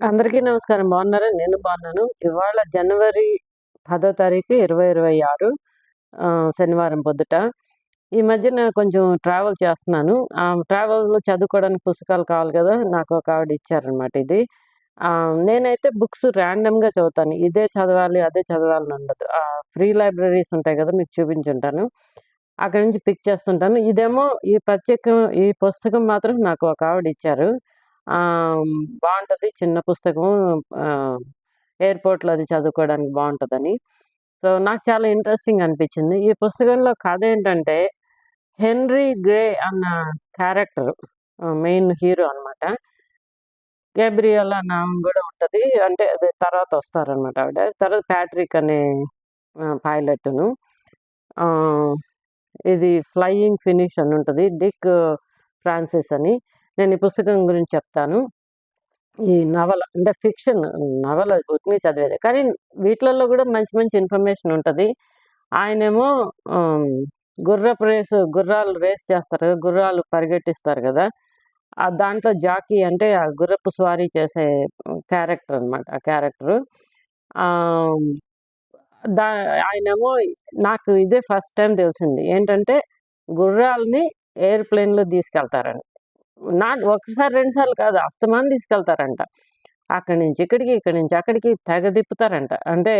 అందరికీ నమస్కారం. బాగున్నారా? నేను బాగున్నాను. ఇవాళ జనవరి పదో తారీఖు ఇరవై ఇరవై ఆరు శనివారం పొద్దుట. ఈ మధ్యన కొంచెం ట్రావెల్ చేస్తున్నాను. ఆ ట్రావెల్‌లో చదువుకోవడానికి పుస్తకాలు కావాలి కదా! నాకు ఒక ఆవిడ ఇచ్చారనమాట ఇది. నేనైతే బుక్స్ ర్యాండమ్‌గా చదువుతాను. ఇదే చదవాలి, అదే చదవాలని ఉండదు. ఫ్రీ లైబ్రరీస్ ఉంటాయి కదా! మీకు చూపించుంటాను. అక్కడి నుంచి పిక్ చేస్తుంటాను. ఇదేమో ఈ ప్రత్యేకం ఈ పుస్తకం మాత్రం నాకు ఒక ఆవిడ ఇచ్చారు. బాగుంటుంది చిన్న పుస్తకం ఎయిర్‌పోర్ట్‌లో అది చదువుకోవడానికి బాగుంటుందని సో, నాకు చాలా ఇంట్రెస్టింగ్ అనిపించింది. ఈ పుస్తకంలో కథ ఏంటంటే, హెన్రీ గ్రే అన్న క్యారెక్టర్ మెయిన్ హీరో అనమాట. గేబ్రియల్ అన్న ఆమె ఉంటుంది అంటే అది తర్వాత వస్తారనమాట ఆవిడ. తర్వాత ప్యాట్రిక్ అనే పైలట్ను ఇది 'ఫ్లయింగ్ ఫినిష్' అని ఉంటుంది డిక్ ఫ్రాన్సిస్ అని. నేను ఈ పుస్తకం గురించి చెప్తాను. ఈ నవల అంటే ఫిక్షన్ నవల ఉత్తినే చదివేది కానీ వీటిలలో కూడా మంచి మంచి ఇన్ఫర్మేషన్ ఉంటుంది ఆయనేమో గుర్రపు రేసు గుర్రాలు రేస్ చేస్తారు కదా! గుర్రాలు పరిగెట్టిస్తారు కదా ఆ దాంట్లో జాకీ అంటే ఆ గుర్రపు స్వారీ చేసే క్యారెక్టర్ అనమాట. ఆ క్యారెక్టరు. దా ఆయనేమో నాకు ఇదే ఫస్ట్ టైం తెలిసింది. ఏంటంటే గుర్రాల్ని ఎయిర్‌ప్లేన్‌లో తీసుకెళ్తారని. నా ఒకసారి, రెండు సార్లు కాదు. అస్తమానం తీసుకెళ్తారంట. అక్కడి నుంచి ఇక్కడికి, ఇక్కడి నుంచి అక్కడికి తెగ తిప్పుతారంట. అంటే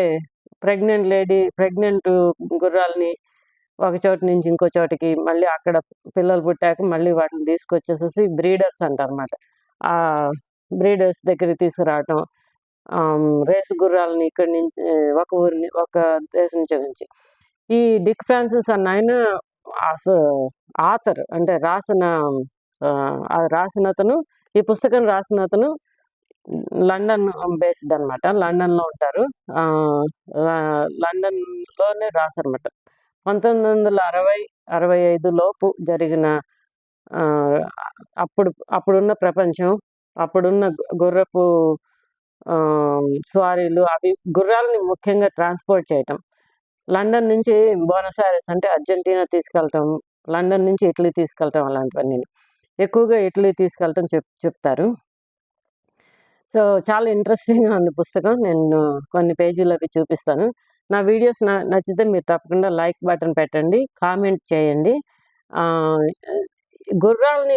ప్రెగ్నెంట్ లేడీ ప్రెగ్నెంట్ గుర్రాల్ని ఒక చోటు నుంచి ఇంకో చోటికి, మళ్ళీ అక్కడ పిల్లలు పుట్టాక మళ్ళీ వాటిని తీసుకొచ్చేసేసి బ్రీడర్స్ అంటారన్నమాట. ఆ బ్రీడర్స్ దగ్గరికి తీసుకురావటం. రేసు గుర్రాలని ఇక్కడి నుంచి ఒక ఊరిని ఒక దేశం నుంచి. ఈ డిక్ ఫ్రాన్సిస్ అన్న ఆయన ఆథర్ అంటే రాసిన రాసిన అతను రాసినతను ఈ పుస్తకం రాసినతను లండన్ బేస్డ్ అనమాట. లండన్‌లో ఉంటారు. ఆహ్, ల లండన్‌లోనే రాసారన్నమాట. 1960, 65 లోపు జరిగిన అప్పుడు అప్పుడున్న ప్రపంచం, అప్పుడున్న గుర్రపు స్వారీలు అవి గుర్రాలని ముఖ్యంగా ట్రాన్స్‌పోర్ట్ చేయటం. లండన్ నుంచి బోనస్ అంటే అర్జెంటీనా తీసుకెళ్ళటం, లండన్ నుంచి ఇటలీ తీసుకెళ్ళటం అలాంటివన్నీ ఎక్కువగా ఇటలీ తీసుకెళ్ళటం చెప్ చెప్తారు. సో, చాలా ఇంట్రెస్టింగ్‌గా ఉంది పుస్తకం. నేను కొన్ని పేజీలు అవి చూపిస్తాను. నా వీడియోస్ నచ్చితే మీరు తప్పకుండా లైక్ బటన్ పెట్టండి. కామెంట్ చేయండి. గుర్రాలని గుర్రాల్ని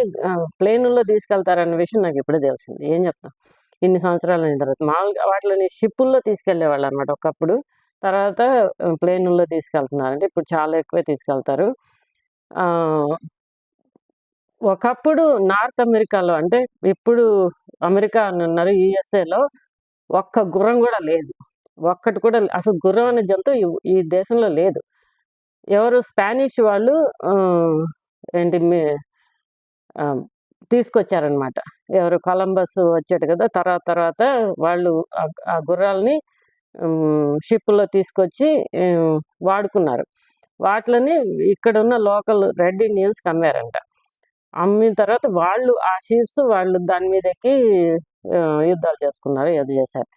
ప్లేనుల్లో తీసుకెళ్తారన్న విషయం నాకిప్పుడే తెలిసింది. ఏం చెప్తాం. ఇన్ని సంవత్సరాల తర్వాత. మామూలుగా వాటిని షిప్పుల్లో తీసుకెళ్ళేవాళ్ళనమాట ఒకప్పుడు. తర్వాత ప్లేనుల్లో తీసుకెళ్తున్నారు. అంటే ఇప్పుడు చాలా ఎక్కువే తీసుకెళ్తారు. ఒకప్పుడు నార్త్ అమెరికాలో అంటే ఇప్పుడు అమెరికా అని ఉన్నారు యుఎస్ఏలో ఒక్క గుర్రం కూడా లేదు. ఒక్కటి కూడా అసలు గుర్రం అనే జంతువు ఈ దేశంలో లేదు. ఎవరు స్పానిష్ వాళ్ళు ఏంటి మీ తీసుకొచ్చారనమాట. ఎవరు కొలంబస్ వచ్చాడు కదా! తర్వాత తర్వాత వాళ్ళు ఆ గుర్రాలని గుర్రాల్ని షిప్‌లో తీసుకొచ్చి వాడుకున్నారు వాడుకున్నారు. ఇక్కడ ఇక్కడున్న లోకల్ రెడ్ ఇండియన్స్‌కి అమ్మారంట. అమ్మిన తర్వాత వాళ్ళు ఆ షీప్స్ వాళ్ళు దాని మీదకి యుద్ధాలు చేసుకున్నారు. ఏదో చేశారు.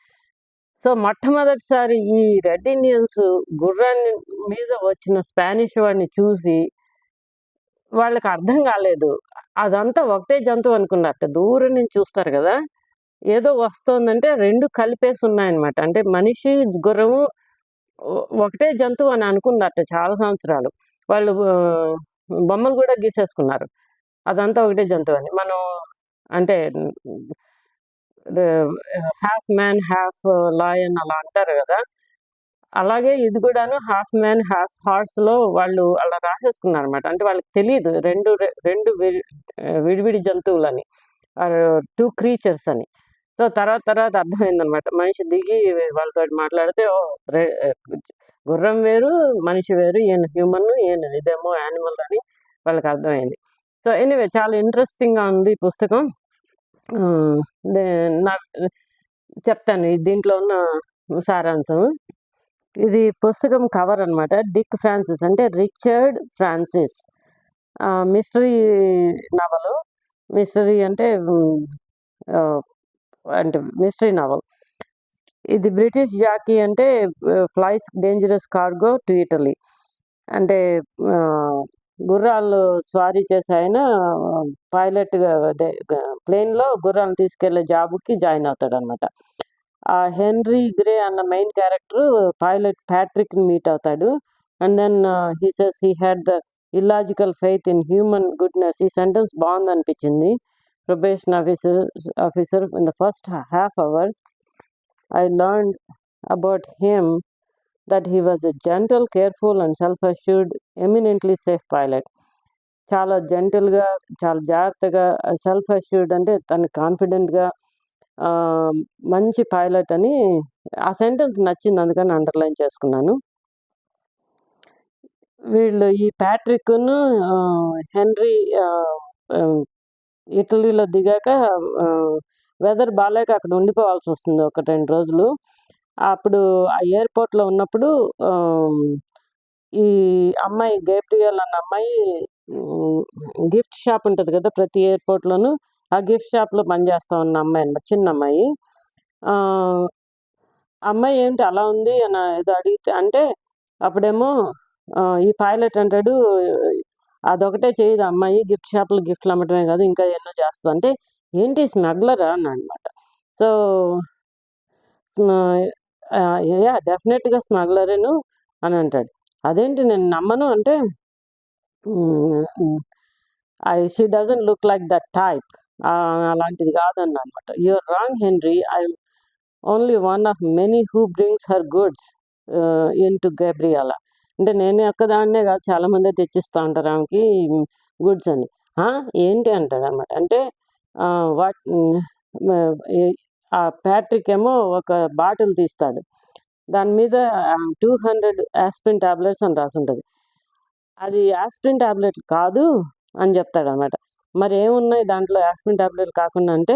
సో, మొట్టమొదటిసారి ఈ రెడ్ ఇండియన్స్ గుర్రాన్ని మీద వచ్చిన స్పానిష్ వాడిని చూసి వాళ్ళకి అర్థం కాలేదు. అదంతా ఒకటే జంతువు అనుకున్నట్టు దూరం నుంచి చూస్తారు కదా ఏదో వస్తోందంటే రెండు కలిపేసి ఉన్నాయన్నమాట. అంటే మనిషి, గుర్రము ఒకటే జంతువు అని అనుకున్నట్టు చాలా సంవత్సరాలు. వాళ్ళు బొమ్మలు కూడా గీసేసుకున్నారు. అదంతా ఒకటే జంతువు అండి మనం అంటే హాఫ్ మ్యాన్, హాఫ్ లాయన్ అలా అంటారు కదా అలాగే ఇది కూడాను హాఫ్ మ్యాన్, హాఫ్ హార్స్‌లో వాళ్ళు అలా రాసేసుకున్నారన్నమాట. అంటే వాళ్ళకి తెలియదు రెండు రెండు విడి విడివిడి జంతువులని. టూ క్రీచర్స్ అని. సో, తర్వాత తర్వాత అర్థమైందనమాట మనిషి దిగి వాళ్ళతో మాట్లాడితే ఓ గుర్రం వేరు, మనిషి వేరు. ఈయన హ్యూమన్, ఈయన ఇదేమో యానిమల్ అని వాళ్ళకి అర్థమైంది. సో, ఎనీవే చాలా ఇంట్రెస్టింగ్‌గా ఉంది ఈ పుస్తకం. ఆహ్, నా చెప్తాను దీంట్లో ఉన్న సారాంశం. ఇది పుస్తకం కవర్ అనమాట డిక్ ఫ్రాన్సిస్ అంటే రిచర్డ్ ఫ్రాన్సిస్. మిస్టరీ నవలు. మిస్టరీ అంటే అంటే మిస్టరీ నవల్. ఇది బ్రిటిష్ జాకీ అంటే flies dangerous cargo to Italy. అంటే గుర్రాలు స్వారీ చేసే ఆయన పైలట్గా అదే ప్లేన్లో గుర్రాలను తీసుకెళ్ళే జాబుకి జాయిన్ అవుతాడు అనమాట ఆ హెన్రీ గ్రే అన్న main character pilot Patrick meet అవుతాడు. And then he says he had the illogical faith in human goodness ఈ సెంటెన్స్ బాగుంది అనిపించింది probation officer officer in the first half hour I learn about him that he was a gentle careful and self assured eminently safe pilot చాలా జెంటల్గా చాలా జాగ్రత్తగా self assured అంటే తను కాన్ఫిడెంట్గా మంచి పైలట్ అని ఆ సెంటెన్స్ నచ్చింది. అందుకని అండర్లైన్ చేసుకున్నాను. వీళ్ళు ఈ ప్యాట్రిక్ను హెన్రీ ఇటలీలో దిగాక వెదర్ బాగాలేక అక్కడ ఉండిపోవాల్సి వస్తుంది. ఒక రెండు రోజులు. అప్పుడు ఆ ఎయిర్పోర్ట్లో ఉన్నప్పుడు ఈ అమ్మాయి గేబ్రియల్ అన్న అమ్మాయి గిఫ్ట్ షాప్ ఉంటుంది కదా ప్రతి ఎయిర్పోర్ట్లోనూ ఆ గిఫ్ట్ షాప్లో పనిచేస్తా ఉన్న అమ్మాయి అనమాట చిన్న అమ్మాయి. అమ్మాయి ఏంటి అలా ఉంది అని ఏదో అడిగితే అంటే అప్పుడేమో ఈ పైలట్ అంటాడు అదొకటే చేయదు అమ్మాయి గిఫ్ట్ షాప్లో గిఫ్ట్లు అమ్మటమే కాదు ఇంకా ఎన్నో చేస్తుంది. అంటే ఏంటి స్మగ్లరా? అని అనమాట సో యా డెఫినెట్గా స్మగ్లరేను అని అంటాడు. అదేంటి నేను నమ్మను అంటే I she doesn't look like that type. అలాంటిది కాదన్న అనమాట your wrong Henry. I only one of many who brings her goods in to Gabriella. అంటే నేను ఒక్కదాన్నే కాదు చాలామంది తెచ్చిస్తూ ఉంటారు ఆమెకి గుడ్స్ అని. ఏంటి అంటాడు అనమాట అంటే వాట్ ఆ ప్యాట్రిక్ ఏమో ఒక బాటిల్ తీస్తాడు. దాని మీద టూ హండ్రెడ్ యాస్పిన్ టాబ్లెట్స్ అని రాసి ఉంటుంది అది యాస్పిన్ ట్యాబ్లెట్ కాదు అని చెప్తాడు అనమాట మరి ఏమున్నాయి దాంట్లో యాస్పిన్ టాబ్లెట్ కాకుండా అంటే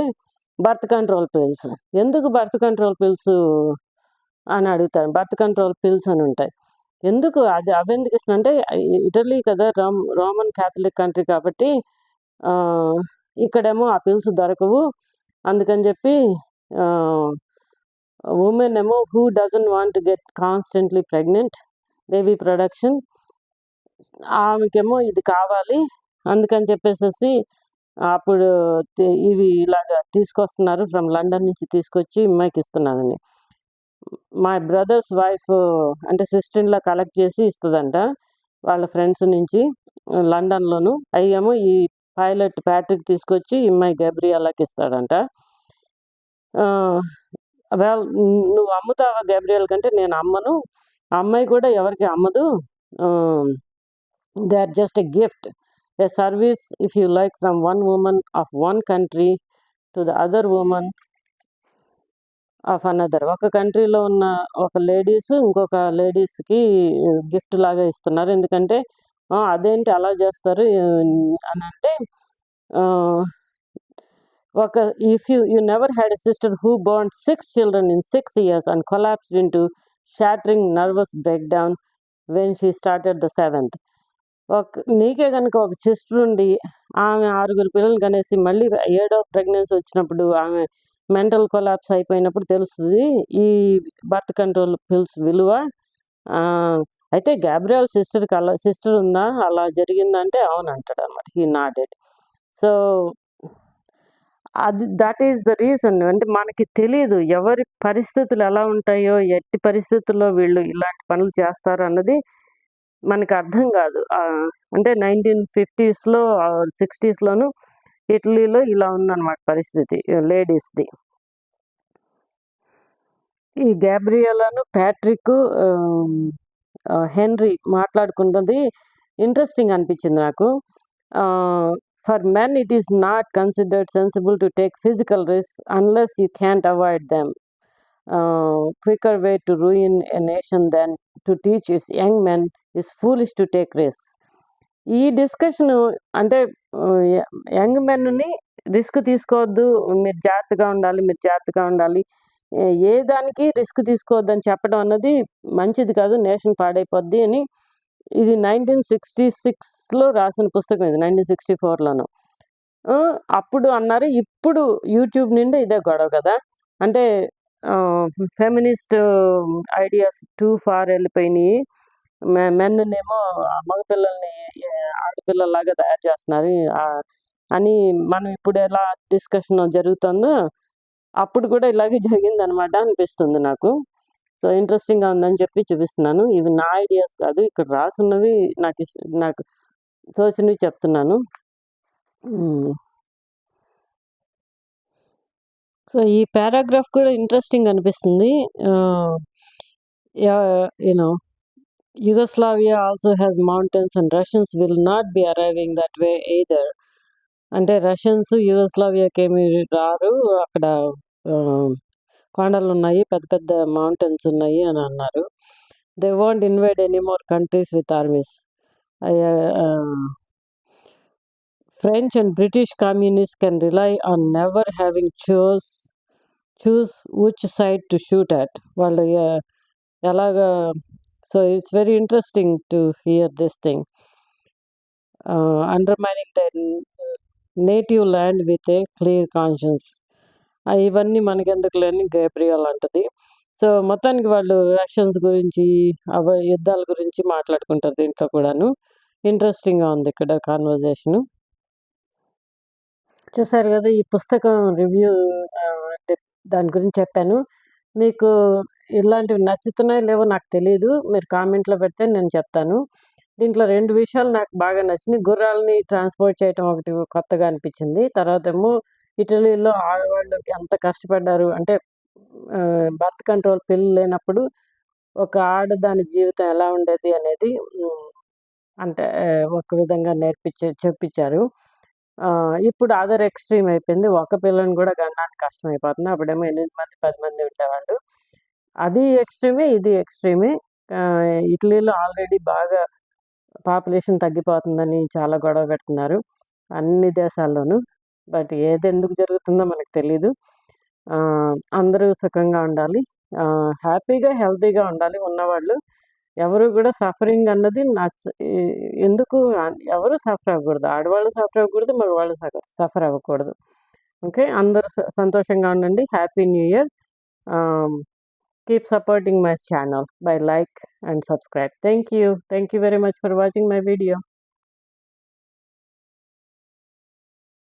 బర్త్ కంట్రోల్ పిల్స్. ఎందుకు బర్త్ కంట్రోల్ పిల్స్ అని అడుగుతాడు. బర్త్ కంట్రోల్ పిల్స్ అని ఉంటాయి. ఎందుకు అది అవెందుకు ఇస్తున్నా అంటే ఇటలీ కదా రోమ్ రోమన్ క్యాథలిక్ కంట్రీ కాబట్టి ఇక్కడేమో ఆ పిల్స్ దొరకవు. అందుకని చెప్పి ఉమెన్ ఏమో who doesn't want get constantly pregnant baby production ఆమెకేమో ఇది కావాలి. అందుకని చెప్పేసి అప్పుడు ఇవి ఇలాగ తీసుకొస్తున్నారు. ఫ్రమ్ లండన్ నుంచి తీసుకొచ్చి అమ్మాయికి ఇస్తున్నానండి మా బ్రదర్స్ వైఫ్ అంటే సిస్టర్లా కలెక్ట్ చేసి ఇస్తుందంట. వాళ్ళ ఫ్రెండ్స్ నుంచి లండన్లోను అయ్యేమో ఈ పైలట్ ప్యాట్రిక్ తీసుకొచ్చి ఇమ్మాయి గబ్రియాలకి ఇస్తాడంట. వెల్ నువ్వు అమ్ముతావా గబ్రియల్ కంటే? నేను అమ్మను. అమ్మాయి కూడా ఎవరికి అమ్మదు. They are just a gift a service if you like from one women of one country to the other women of another ఒక కంట్రీలో ఉన్న ఒక లేడీస్ ఇంకొక లేడీస్కి గిఫ్ట్ లాగా ఇస్తున్నారు. ఎందుకంటే అదేంటి అలా చేస్తారు? అని అంటే ఒక if you you never had a sister who born six children in six years and collapsed in to shattering nervous break down when she started the seventh ఒక నీకే కనుక ఒక సిస్టర్ ఉండి ఆమె ఆరుగురు పిల్లలు కనేసి మళ్ళీ ఏడో ప్రెగ్నెన్సీ వచ్చినప్పుడు ఆమె మెంటల్ కొలాప్స్ అయిపోయినప్పుడు తెలుస్తుంది ఈ బర్త్ కంట్రోల్ పిల్స్ విలువ. అయితే గ్యాబ్రియల్ సిస్టర్కి అలా సిస్టర్ ఉందా? అలా జరిగిందంటే అవును అంటాడు అనమాట హీ నాటెడ్ సో అది దట్ ఈస్ ద రీజన్ అంటే మనకి తెలియదు ఎవరి పరిస్థితులు ఎలా ఉంటాయో ఎట్టి పరిస్థితుల్లో వీళ్ళు ఇలాంటి పనులు చేస్తారు అన్నది మనకి అర్థం కాదు. అంటే నైన్టీన్ ఫిఫ్టీస్లో సిక్స్టీస్లోను ఇటలీలో ఇలా ఉందన్నమాట పరిస్థితి లేడీస్ది. ఈ గ్యాబ్రియలను ప్యాట్రిక్ హెన్రీ మాట్లాడుకుంటుంది ఇంట్రెస్టింగ్ అనిపించింది నాకు. For men it is not considered sensible to take physical risk unless you can't avoid them quicker way to ruin a nation then to teach is young men is foolish to take risks. ఈ discussion అంటే young మెన్ని risk తీసుకోవద్దు. మీరు జాగ్రత్తగా ఉండాలి మీరు జాగ్రత్తగా ఉండాలి. ఏ దానికి రిస్క్ తీసుకోవద్దని చెప్పడం అన్నది మంచిది కాదు నేషన్ పాడైపోద్ది అని ఇది నైన్టీన్ సిక్స్టీ సిక్స్లో రాసిన పుస్తకం ఇది నైన్టీన్ సిక్స్టీ ఫోర్లోను. అప్పుడు అన్నారు ఇప్పుడు యూట్యూబ్ నుండి ఇదే గొడవ కదా. అంటే ఫెమినిస్ట్ ఐడియాస్ టూ ఫార్ వెళ్ళిపోయినాయి. మె- మెన్నేమో మగపిల్లల్ని ఆడపిల్లలాగా తయారు చేస్తున్నారు. అని మనం ఇప్పుడు ఎలా డిస్కషన్ జరుగుతుందో అప్పుడు కూడా ఇలాగే జరిగింది అనమాట అనిపిస్తుంది నాకు. సో ఇంట్రెస్టింగ్గా ఉందని చెప్పి చూపిస్తున్నాను. ఇవి నా ఐడియాస్ కాదు ఇక్కడ రాసున్నవి నాకు నాకు తోచినవి చెప్తున్నాను. సో ఈ పారాగ్రాఫ్ కూడా ఇంట్రెస్టింగ్ అనిపిస్తుంది. You know Yugoslavia also has mountains and Russians will not be arriving that way either అంటే రష్యన్స్ యుగస్లావియాకి ఏమి రారు అక్కడ కొండలు ఉన్నాయి పెద్ద పెద్ద మౌంటైన్స్ ఉన్నాయి అని అన్నారు they want invade any more countries with armies French and British communists can rely on never having chose choose which side to shoot at. వాళ్ళు ఎ- ఎలాగా so it's very interesting to hear this thing undermining the native land with a clear conscience ఇవన్నీ మనకెందుకు లేని Gabriel అంటది. So మొత్తానికి వాళ్ళు actions గురించి అవ యుద్ధాల గురించి మాట్లాడుకుంటారు దీంట్లో కూడాను. ఇంట్రెస్టింగ్గా ఉంది ఇక్కడ కాన్వర్జేషను చూసారు కదా ఈ పుస్తకం రివ్యూ అంటే దాని గురించి చెప్పాను. మీకు ఇలాంటివి నచ్చుతున్నాయో లేవో నాకు తెలియదు మీరు కామెంట్లో పెడితే నేను చెప్తాను. దీంట్లో రెండు విషయాలు నాకు బాగా నచ్చినాయి. గుర్రాలని ట్రాన్స్పోర్ట్ చేయటం ఒకటి కొత్తగా అనిపించింది. తర్వాత ఏమో ఇటలీలో ఆడవాళ్ళు ఎంత కష్టపడ్డారు అంటే బర్త్ కంట్రోల్ పిల్లలు లేనప్పుడు ఒక ఆడదాని జీవితం ఎలా ఉండేది అనేది అంటే ఒక విధంగా నేర్పించే చెప్పించారు ఇప్పుడు అదర్ ఎక్స్ట్రీమ్ అయిపోయింది. ఒక పిల్లని కూడా కనడానికి కష్టం అయిపోతుంది అప్పుడేమో ఎనిమిది మంది పది మంది ఉండేవాళ్ళు. అది ఎక్స్ట్రీమే ఇది ఎక్స్ట్రీమే. ఇటలీలో ఆల్రెడీ బాగా పాపులేషన్ తగ్గిపోతుందని చాలా గొడవ పెడుతున్నారు అన్ని దేశాల్లోనూ. బట్ ఏది ఎందుకు జరుగుతుందో మనకు తెలీదు. అందరూ సుఖంగా ఉండాలి. హ్యాపీగా హెల్తీగా ఉండాలి ఉన్నవాళ్ళు. ఎవరు కూడా సఫరింగ్ అన్నది నచ్చ ఎందుకు ఎవరు సఫర్ అవ్వకూడదు. ఆడవాళ్ళు సఫర్ అవ్వకూడదు మగవాళ్ళు సఫర్ అవ్వకూడదు. ఓకే? అందరూ స- సంతోషంగా ఉండండి. Happy new year. Keep supporting my channel by like and subscribe thank you thank you very much for watching my video